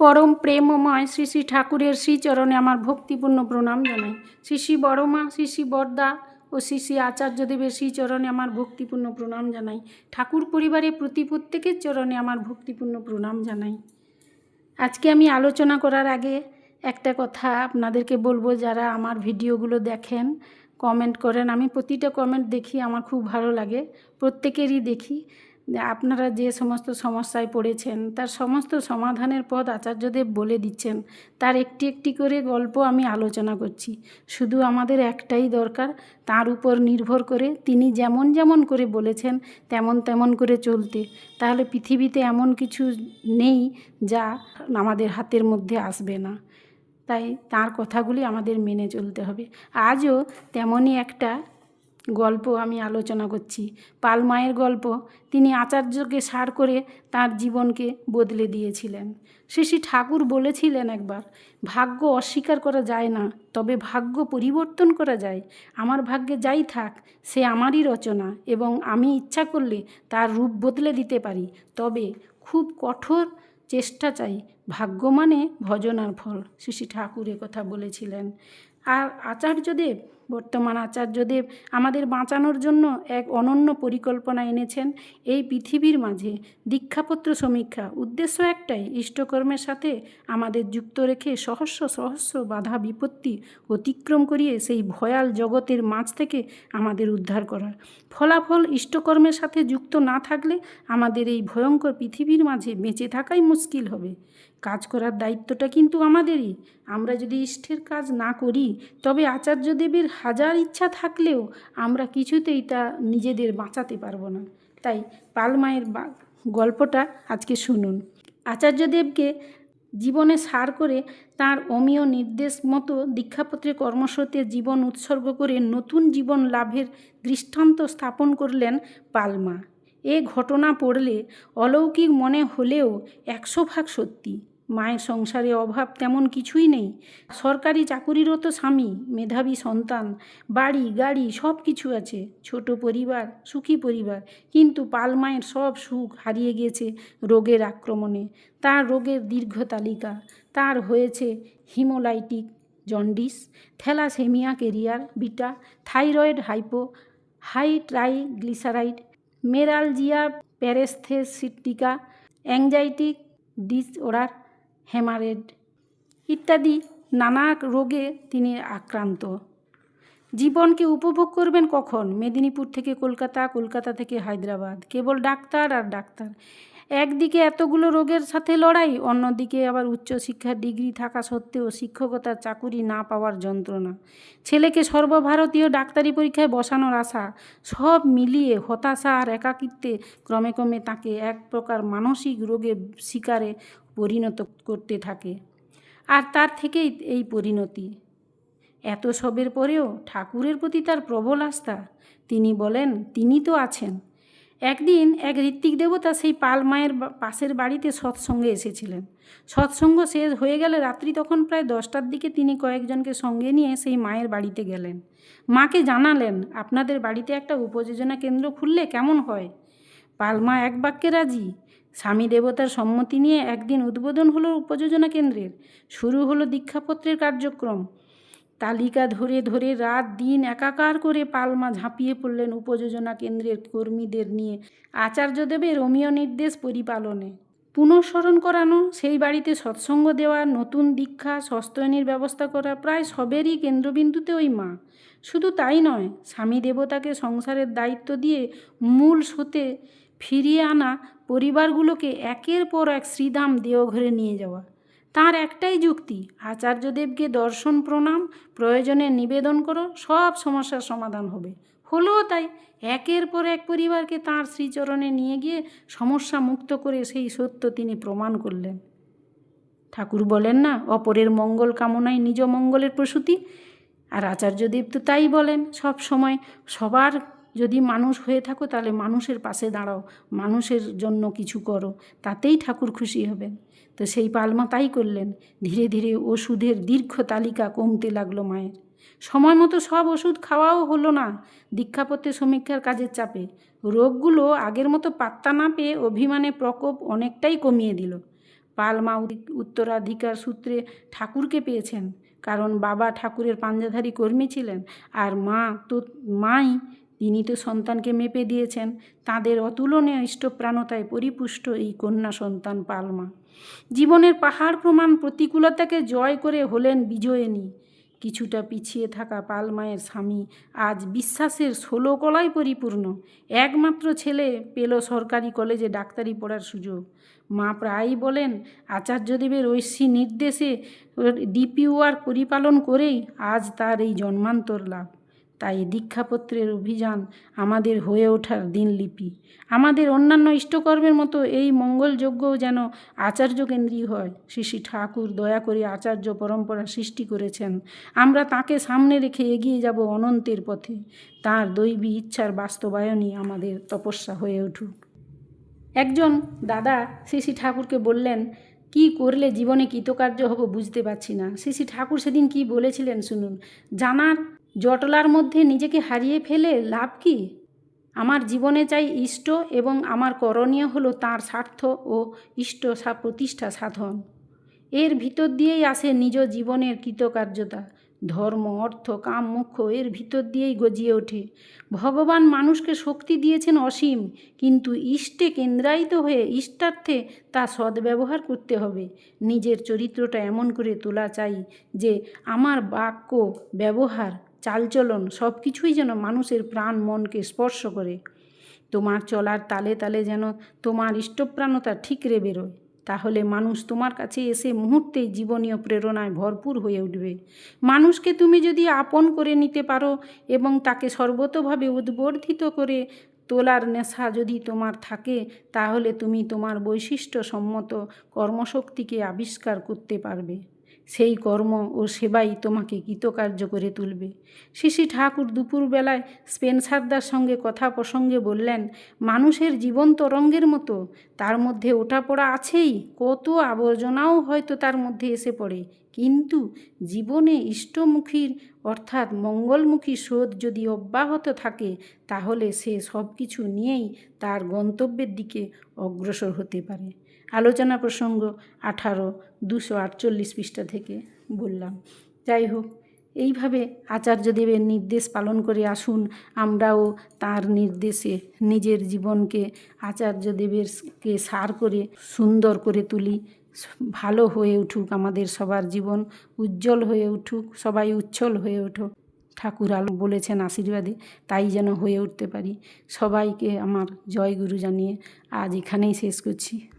পরম প্রেমময় শ্রী শ্রী ঠাকুরের শ্রীচরণে আমার ভক্তিপূর্ণ প্রণাম জানাই। শ্রী শ্রী বড়মা, শ্রী শ্রী বরদা ও শ্রী শ্রী আচার্যদেবের শ্রীচরণে আমার ভক্তিপূর্ণ প্রণাম জানাই। ঠাকুর পরিবারের প্রতি প্রত্যেকের চরণে আমার ভক্তিপূর্ণ প্রণাম জানাই। আজকে আমি আলোচনা করার আগে একটা কথা আপনাদেরকে বলব, যারা আমার ভিডিওগুলো দেখেন কমেন্ট করেন, আমি প্রতিটা কমেন্ট দেখি, আমার খুব ভালো লাগে। প্রত্যেকেরই দেখি। আপনারা যে সমস্ত সমস্যায় পড়েছেন, তার সমস্ত সমাধানের পথ আচার্যদেব বলে দিচ্ছেন। তার একটি একটি করে গল্প আমি আলোচনা করছি। শুধু আমাদের একটাই দরকার, তার উপর নির্ভর করে তিনি যেমন যেমন করে বলেছেন, তেমন তেমন করে চলতে। তাহলে পৃথিবীতে এমন কিছু নেই যা আমাদের হাতের মধ্যে আসবে না। তাই তার কথাগুলি আমাদের মেনে চলতে হবে। আজও তেমনই একটা গল্প আমি আলোচনা করছি। পাল মায়ের গল্প, তিনি আচার্যকে সার করে তার জীবনকে বদলে দিয়েছিলেন। শ্রী ঠাকুর বলেছিলেন একবার, ভাগ্য অস্বীকার করা যায় না, তবে ভাগ্য পরিবর্তন করা যায়। আমার ভাগ্যে যাই থাক, সে আমারই রচনা এবং আমি ইচ্ছা করলে তার রূপ বদলে দিতে পারি। তবে খুব কঠোর চেষ্টা চাই, ভাগ্য মানে ভজনার ফল। শ্রী ঠাকুর কথা বলেছিলেন। আর আচার্যদেব বর্তমান আচার্যদেব আমাদের বাঁচানোর জন্য এক অনন্য পরিকল্পনা এনেছেন, এই পৃথিবীর মাঝে দীক্ষাপত্র সমীক্ষা উদ্দেশ্য একটাই, ইষ্টকর্মের সাথে আমাদের যুক্ত রেখে সহস্র সহস্র বাধা বিপত্তি অতিক্রম করিয়ে সেই ভয়াল জগতের মাঝ থেকে আমাদের উদ্ধার করা ফলাফল ইষ্টকর্মের সাথে যুক্ত না থাকলে আমাদের এই ভয়ঙ্কর পৃথিবীর মাঝে বেঁচে থাকাই মুশকিল হবে। কাজ করার দায়িত্বটা কিন্তু আমাদেরই। আমরা যদি ইষ্টের কাজ না করি, তবে আচার্যদেবের হাজার ইচ্ছা থাকলেও আমরা কিছুতেই তা নিজেদের বাঁচাতে পারব না। তাই পালমায়ের গল্পটা আজকে শুনুন। আচার্যদেবকে জীবনে সার করে তার অমীয় নির্দেশ মতো দীক্ষাপত্রে কর্মসূত্রে জীবন উৎসর্গ করে নতুন জীবন লাভের দৃষ্টান্ত স্থাপন করলেন পালমা এ ঘটনা পড়লে অলৌকিক মনে হলেও একশো ভাগ সত্যি। মায়ের সংসারে অভাব তেমন কিছুই নেই। সরকারি চাকুরিরত স্বামী, মেধাবী সন্তান, বাড়ি, গাড়ি সব কিছু আছে। ছোট পরিবার, সুখী পরিবার, কিন্তু পালমায়ের সব সুখ হারিয়ে গিয়েছে রোগের আক্রমণে। তার রোগের দীর্ঘ তালিকা। তার হয়েছে haemolytic jaundice, thalassaemia carrier beta, thyroid hypo high triglyceride meralgia paresthetica anxiety disorder haemorrhoid ইত্যাদি নানা রোগে তিনি আক্রান্ত। জীবনকে উপভোগ করবেন কখন? মেদিনীপুর থেকে কলকাতা কলকাতা থেকে হায়দ্রাবাদ। কেবল ডাক্তার আর ডাক্তার। একদিকে এতগুলো রোগের সাথে লড়াই, অন্যদিকে আবার উচ্চশিক্ষার ডিগ্রি থাকা সত্ত্বেও শিক্ষকতার চাকুরি না পাওয়ার যন্ত্রণা। ছেলেকে সর্বভারতীয় ডাক্তারি পরীক্ষায় বসানোর আশা, সব মিলিয়ে হতাশা আর একাকিত্বে ক্রমে ক্রমে তাকে এক প্রকার মানসিক রোগে শিকারে পরিণত করতে থাকে। আর তার থেকেই এই পরিণতি। এত সবের পরেও ঠাকুরের প্রতি তার প্রবল আস্থা। তিনি বলেন, তিনি তো আছেন। একদিন এক ঋত্বিক দেবতা সেই পাল মায়ের পাশের বাড়িতে সৎসঙ্গে এসেছিলেন। সৎসঙ্গ শেষ হয়ে গেলে রাত্রি তখন প্রায় দশটার দিকে তিনি কয়েকজনকে সঙ্গে নিয়ে সেই মায়ের বাড়িতে গেলেন। মাকে জানালেন, আপনাদের বাড়িতে একটা উপযোজনা কেন্দ্র খুললে কেমন হয়? পালমা এক বাক্যে রাজি। স্বামী দেবতার সম্মতি নিয়ে একদিন উদ্বোধন হলো উপযোজনা কেন্দ্রের। শুরু হলো দীক্ষাপত্রের কার্যক্রম। তালিকা ধরে ধরে রাত দিন একাকার করে পালমা ঝাঁপিয়ে পড়লেন উপযোজনা কেন্দ্রের কর্মীদের নিয়ে আচার্য আচার্যদেবের রোমিও নির্দেশ পরিপালনে। পুনঃস্মরণ করানো, সেই বাড়িতে সৎসঙ্গ দেওয়া, নতুন দীক্ষা, সস্তয়নীর ব্যবস্থা করা প্রায় সবেরই কেন্দ্রবিন্দুতে ওই মা। শুধু তাই নয়, স্বামী দেবতাকে সংসারের দায়িত্ব দিয়ে মূল স্রোতে ফিরিয়ে আনা পরিবারগুলোকে একের পর এক শ্রীধাম দেওঘরে নিয়ে যাওয়া। তার একটাই যুক্তি, আচার্যদেবকে দর্শন, প্রণাম, প্রয়োজনে নিবেদন করো, সব সমস্যার সমাধান হবে। হলো তাই একের পর এক পরিবারকে তাঁর শ্রীচরণে নিয়ে গিয়ে সমস্যা মুক্ত করে সেই সত্য তিনি প্রমাণ করলেন। ঠাকুর বলেন না, অপরের মঙ্গল কামনায় নিজ মঙ্গলের প্রসূতি। আর আচার্যদেব তো তাই বলেন, সব সময় সবার যদি মানুষ হয়ে থাকো তাহলে মানুষের পাশে দাঁড়াও, মানুষের জন্য কিছু করো, তাতেই ঠাকুর খুশি হবেন। তো সেই পালমা তাই করলেন। ধীরে ধীরে ওষুধের দীর্ঘ তালিকা কমতে লাগল মায়ের। সময় মতো সব ওষুধ খাওয়াও হলো না। দীক্ষাপত্রে সমীক্ষার কাজের চাপে। রোগগুলো আগের মতো পাত্তা না পেয়ে অভিমানে প্রকোপ অনেকটাই কমিয়ে দিল। পালমা উত্তরাধিকার সূত্রে ঠাকুরকে পেয়েছেন। কারণ বাবা ঠাকুরের পাঞ্জাধারী কর্মী ছিলেন আর মা তো মাই তিনি তো সন্তানকে মেপে দিয়েছেন। তাদের অতুলনীয় ইষ্টপ্রাণতায় পরিপুষ্ট এই কন্যা সন্তান পালমা। জীবনের পাহাড় প্রমাণ প্রতিকূলতাকে জয় করে হলেন বিজয়িনী। কিছুটা পিছিয়ে থাকা পালমায়ের স্বামী আজ বিশ্বাসের ষোলো কলায় পরিপূর্ণ। একমাত্র ছেলে পেল সরকারি কলেজে ডাক্তারি পড়ার সুযোগ। মা প্রায়ই বলেন, আচার্যদেবের ঐশী নির্দেশে ডিপিওয়ার পরিপালন করেই আজ তার এই জন্মান্তর লাভ। তাই দীক্ষাপত্রের অভিযান আমাদের হয়ে ওঠার দিনলিপি আমাদের অন্যান্য ইষ্টকর্মের মতো এই মঙ্গলযজ্ঞও যেন আচার্য কেন্দ্রীয় হয়। শ্রী শ্রী ঠাকুর দয়া করে আচার্য পরম্পরা সৃষ্টি করেছেন। আমরা তাকে সামনে রেখে এগিয়ে যাব অনন্তের পথে। তার দৈবী ইচ্ছার বাস্তবায়নই আমাদের তপস্যা হয়ে উঠুক। একজন দাদা শ্রী শ্রী ঠাকুরকে বললেন, কি করলে জীবনে কৃতকার্য হব বুঝতে পারছি না। শ্রী শ্রী ঠাকুর সেদিন কি বলেছিলেন শুনুন। জানার জটলার মধ্যে নিজেকে হারিয়ে ফেলে লাভ কি? আমার জীবনে চাই ইষ্ট এবং আমার করণীয় হলো তার স্বার্থ ও ইষ্ট প্রতিষ্ঠা সাধন। এর ভিতর দিয়েই আসে নিজ জীবনের কৃতকার্যতা। ধর্ম, অর্থ, কাম, মুখ্য এর ভিতর দিয়েই গজিয়ে ওঠে। ভগবান মানুষকে শক্তি দিয়েছেন অসীম, কিন্তু ইষ্টে কেন্দ্রায়িত হয়ে ইষ্টার্থে তা সদ্ব্যবহার করতে হবে। নিজের চরিত্রটা এমন করে তোলা চাই যে আমার বাক্য, ব্যবহার চালচলন সব কিছুই যেন মানুষের প্রাণ মনকে স্পর্শ করে। তোমার চলার তালে তালে যেন তোমার ইষ্টপ্রাণতা ঠিকরে বেরোয়। তাহলে মানুষ তোমার কাছে এসে মুহূর্তেই জীবনীয় প্রেরণায় ভরপুর হয়ে উঠবে। মানুষকে তুমি যদি আপন করে নিতে পারো এবং তাকে সর্বতভাবে উদ্বর্ধিত করে তোলার নেশা যদি তোমার থাকে, তাহলে তুমি তোমার বৈশিষ্ট্য সম্মত কর্মশক্তিকে আবিষ্কার করতে পারবে। সেই কর্ম ও সেবাই তোমাকে কৃতকার্য করে তুলবে। শ্রী ঠাকুর দুপুরবেলায় স্পেন্সারদার সঙ্গে কথা প্রসঙ্গে বললেন, মানুষের জীবন তরঙ্গের মতো, তার মধ্যে ওঠা পড়া আছেই, কত আবর্জনাও হয়তো তার মধ্যে এসে পড়ে। কিন্তু জীবনে ইষ্টমুখীর, অর্থাৎ মঙ্গলমুখী স্রোত যদি অব্যাহত থাকে, তাহলে সে সব কিছু নিয়েই তার গন্তব্যের দিকে অগ্রসর হতে পারে। আলোচনা প্রসঙ্গ আঠারো, দুশো আটচল্লিশ পৃষ্ঠা থেকে বললাম। যাই হোক, এইভাবে আচার্যদেবের নির্দেশ পালন করে আসুন। আমরাও তার নির্দেশে নিজের জীবনকে আচার্যদেবেরকে সার করে, সুন্দর করে তুলি। ভালো হয়ে উঠুক আমাদের সবার জীবন, উজ্জ্বল হয়ে উঠুক, সবাই উচ্ছল হয়ে উঠুক ঠাকুর আলো বলেছেন আশীর্বাদে, তাই যেন হয়ে উঠতে পারি। সবাইকে আমার জয় গুরু জানিয়ে আজ এখানেই শেষ করছি।